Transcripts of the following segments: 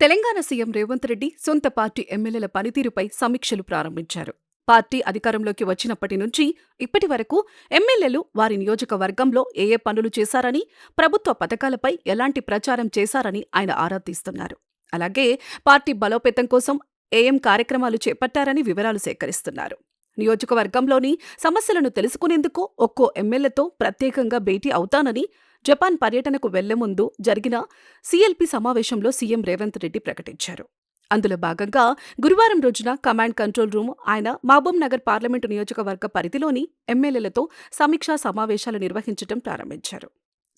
Telangana CM Revanth Reddy సొంత party ఎమ్మెల్యేల పనితీరుపై సమీక్షలు ప్రారంభించారు. పార్టీ అధికారంలోకి వచ్చినప్పటి నుంచి ఇప్పటి వరకు ఎమ్మెల్యేలు వారి నియోజకవర్గంలో ఏ ఏ పనులు చేశారని ప్రభుత్వ పథకాలపై ఎలాంటి ప్రచారం చేశారని ఆయన ఆరా తీస్తున్నారు. అలాగే పార్టీ బలోపేతం కోసం ఏఎం కార్యక్రమాలు చేపట్టారని వివరాలు సేకరిస్తున్నారు. నియోజకవర్గంలోని సమస్యలను తెలుసుకునేందుకు ఒక్కో ఎమ్మెల్యేతో ప్రత్యేకంగా భేటీ అవుతానని జపాన్ పర్యటనకు వెళ్ళే ముందు జరిగిన సీఎల్పీ సమావేశంలో సీఎం రేవంత్ రెడ్డి ప్రకటించారు. అందులో భాగంగా గురువారం రోజున కమాండ్ కంట్రోల్ రూమ్ ఆయన మహబూబ్ నగర్ పార్లమెంటు నియోజకవర్గ పరిధిలోని ఎమ్మెల్యేలతో సమీక్షా సమావేశాలు నిర్వహించడం ప్రారంభించారు.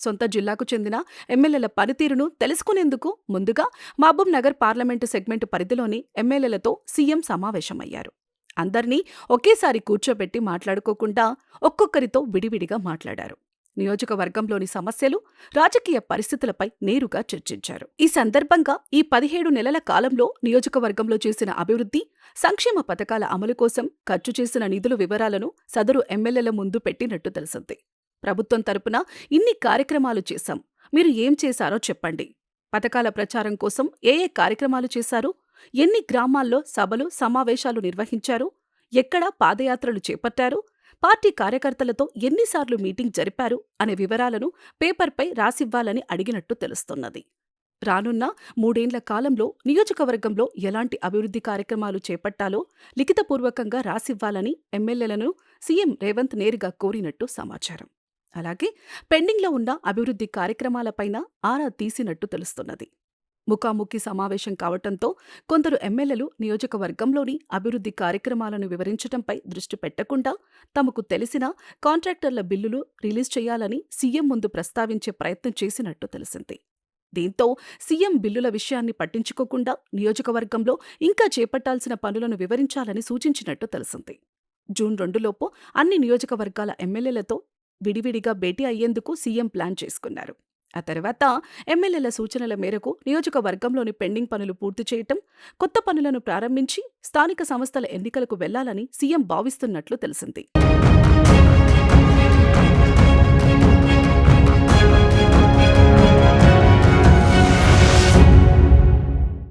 సొంత జిల్లాకు చెందిన ఎమ్మెల్యేల పనితీరును తెలుసుకునేందుకు ముందుగా మహబూబ్ నగర్ పార్లమెంటు సెగ్మెంటు పరిధిలోని ఎమ్మెల్యేలతో సీఎం సమావేశమయ్యారు. అందర్నీ ఒకేసారి కూర్చోబెట్టి మాట్లాడుకోకుండా ఒక్కొక్కరితో విడివిడిగా మాట్లాడారు. నియోజకవర్గంలోని సమస్యలు రాజకీయ పరిస్థితులపై నేరుగా చర్చించారు. ఈ సందర్భంగా ఈ పదిహేడు నెలల కాలంలో నియోజకవర్గంలో చేసిన అభివృద్ధి సంక్షేమ పథకాల అమలు కోసం ఖర్చు చేసిన నిధుల వివరాలను సదరు ఎమ్మెల్యేల ముందు పెట్టినట్టు తెలిసింది. ప్రభుత్వం తరపున ఇన్ని కార్యక్రమాలు చేశాం. మీరు ఏం చేశారో చెప్పండి. పథకాల ప్రచారం కోసం ఏ ఏ కార్యక్రమాలు చేశారు? ఎన్ని గ్రామాల్లో సభలు సమావేశాలు నిర్వహించారు? ఎక్కడ పాదయాత్రలు చేపట్టారు? పార్టీ కార్యకర్తలతో ఎన్నిసార్లు మీటింగ్ జరిపారు అనే వివరాలను పేపర్పై రాసివ్వాలని అడిగినట్టు తెలుస్తున్నది. రానున్న మూడేండ్ల కాలంలో నియోజకవర్గంలో ఎలాంటి అభివృద్ధి కార్యక్రమాలు చేపట్టాలో లిఖితపూర్వకంగా రాసివ్వాలని ఎమ్మెల్యేలను సీఎం రేవంత్ నేరుగా కోరినట్టు సమాచారం. అలాగే పెండింగ్లో ఉన్న అభివృద్ధి కార్యక్రమాలపైన ఆరా తీసినట్టు తెలుస్తున్నది. ముఖాముఖి సమావేశం కావటంతో కొందరు ఎమ్మెల్యేలు నియోజకవర్గంలోని అభివృద్ధి కార్యక్రమాలను వివరించడంపై దృష్టి పెట్టకుండా తమకు తెలిసిన కాంట్రాక్టర్ల బిల్లులు రిలీజ్ చేయాలని సీఎం ముందు ప్రస్తావించే ప్రయత్నం చేసినట్టు తెలిసింది. దీంతో సీఎం బిల్లుల విషయాన్ని పట్టించుకోకుండా నియోజకవర్గంలో ఇంకా చేపట్టాల్సిన పనులను వివరించాలని సూచించినట్టు తెలిసింది. జూన్ రెండులోపు అన్ని నియోజకవర్గాల ఎమ్మెల్యేలతో విడివిడిగా భేటీ అయ్యేందుకు సీఎం ప్లాన్ చేసుకున్నారు. ఆ తర్వాత ఎమ్మెల్యేల సూచనల మేరకు నియోజకవర్గంలోని పెండింగ్ పనులు పూర్తి చేయటం కొత్త పనులను ప్రారంభించి స్థానిక సంస్థల ఎన్నికలకు వెళ్ళాలని సీఎం భావిస్తున్నట్లు తెలిసింది.